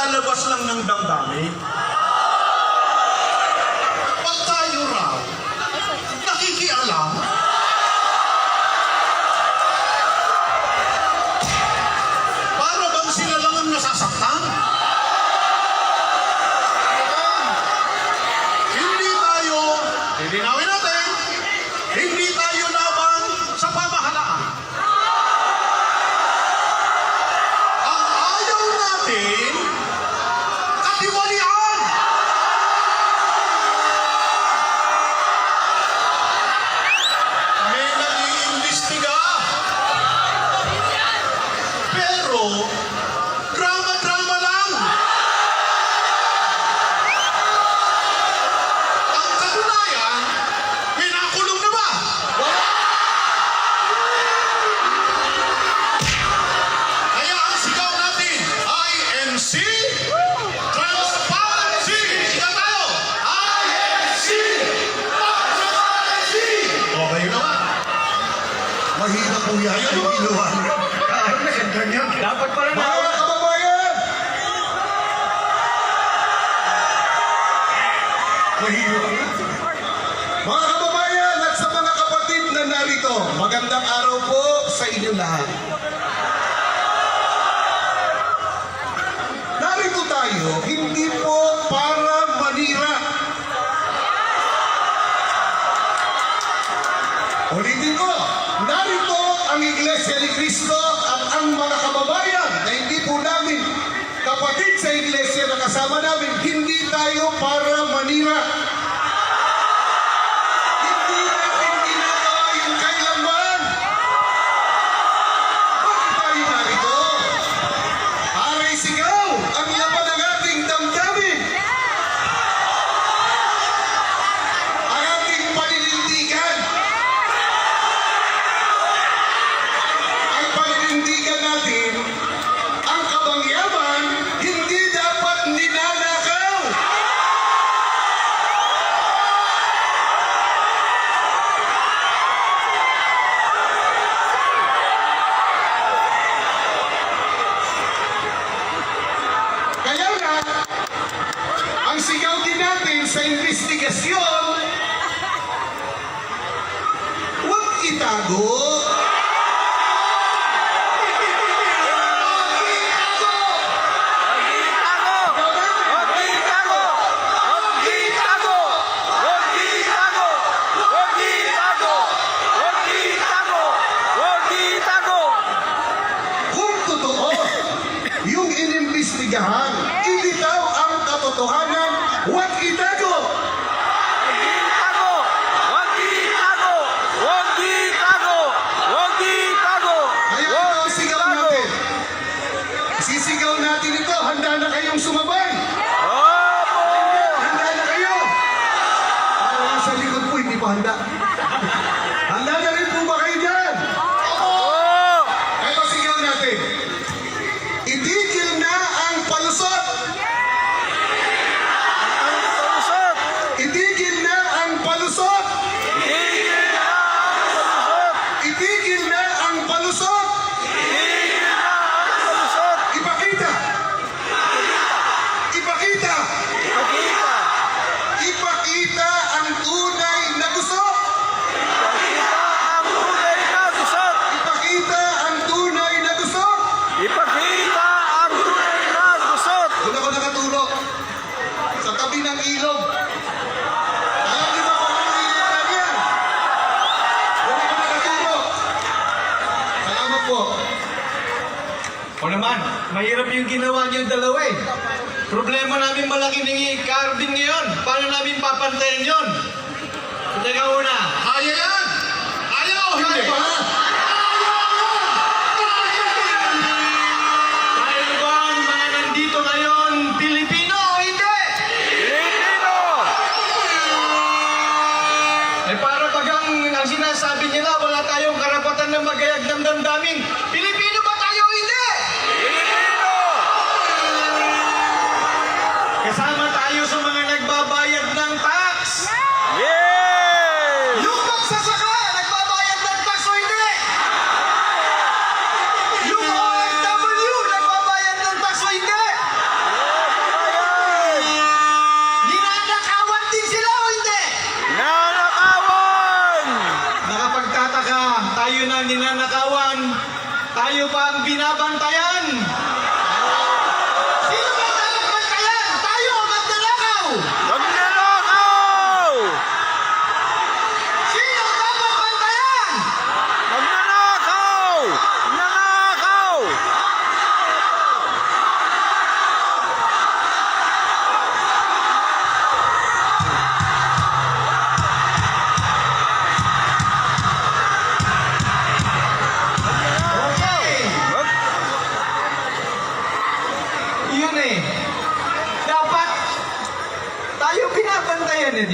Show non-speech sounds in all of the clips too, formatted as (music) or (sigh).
lalabas lang ng damdamin. Pag tayo raw, nakikialam, para bang sila lang ang nasasaktan? Hindi tayo, lilinawin natin, Pero, drama-drama lang. Ang katunayan, pinakulong na ba? Kaya ang sigaw natin, INC, Transparency! Sigaw tayo! INC, Transparency! Okay naman. Mahirap po yan yung ginawa niya. Ganyan. Dapat pala na... Mga kababayan! Mga kababayan at sa mga kapatid na narito, magandang araw po sa inyo lahat. Narito tayo, hindi po para manira. Ulitin ko, narito ang Iglesia ni Cristo ang mga kababayan na hindi po namin kapatid sa Iglesia na kasama namin, hindi tayo para manira. Investigasyon, huwag itago. Naman, mahirap yung ginawa niyo dalawa eh. Problema namin malaki ng carbon ngayon. Paano namin papantayan yun? Teka una. Kaya yan! Ayaw! Hindi! Ba? Ang! Eh sinasabi nila, wala tayong karapatan na magayag ng damdamin. Pilipino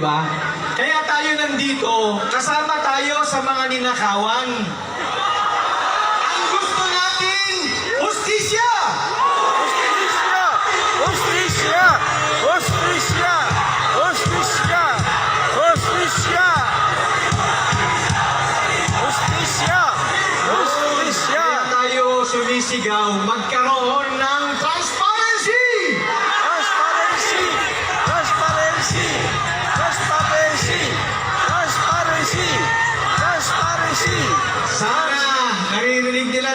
ba? Kaya tayo nandito, kasama tayo sa mga ninakawan.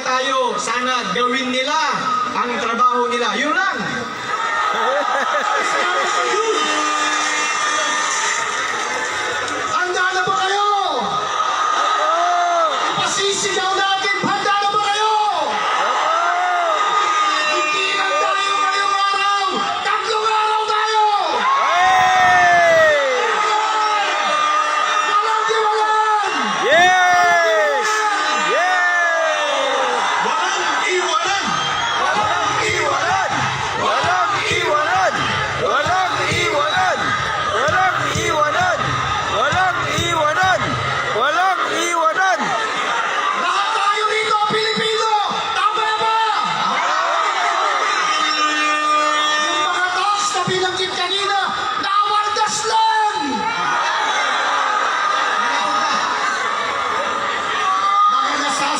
tayo, sana gawin nila ang trabaho nila. Yun lang! (laughs)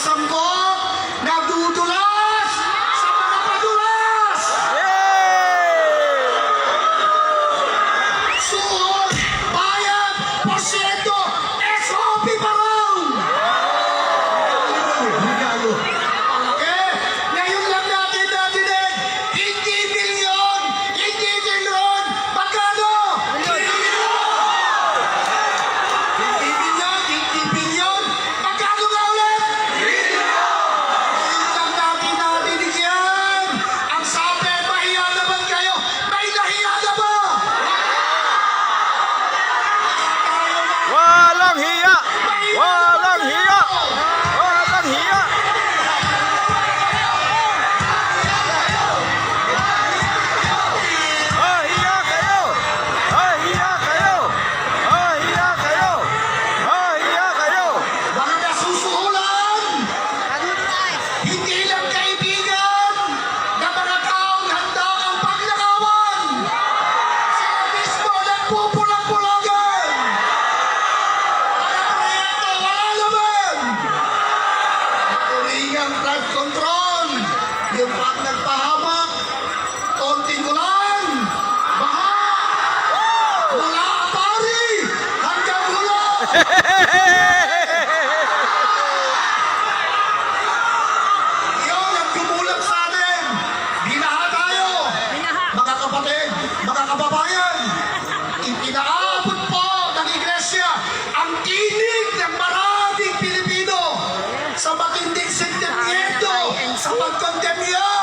Sampo! Yeah. Yun ang tumulak sa atin. Binaha tayo. Binaha. Mga kapatid, mga kababayan. Ipinaabot po ng iglesia ang inig ng maraming Pilipino sa matinding sentimiento sa pagkondemyo.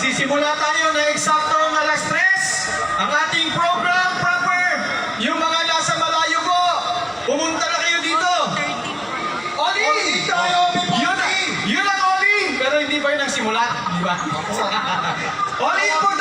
Magsimula tayo na eksaktong alas 3. Ang ating program proper. Yung mga nasa malayo po, pumunta na kayo dito. Oli! Yun, yun ang Oli! Pero hindi pa yun nagsimula, di ba? (laughs) Oli!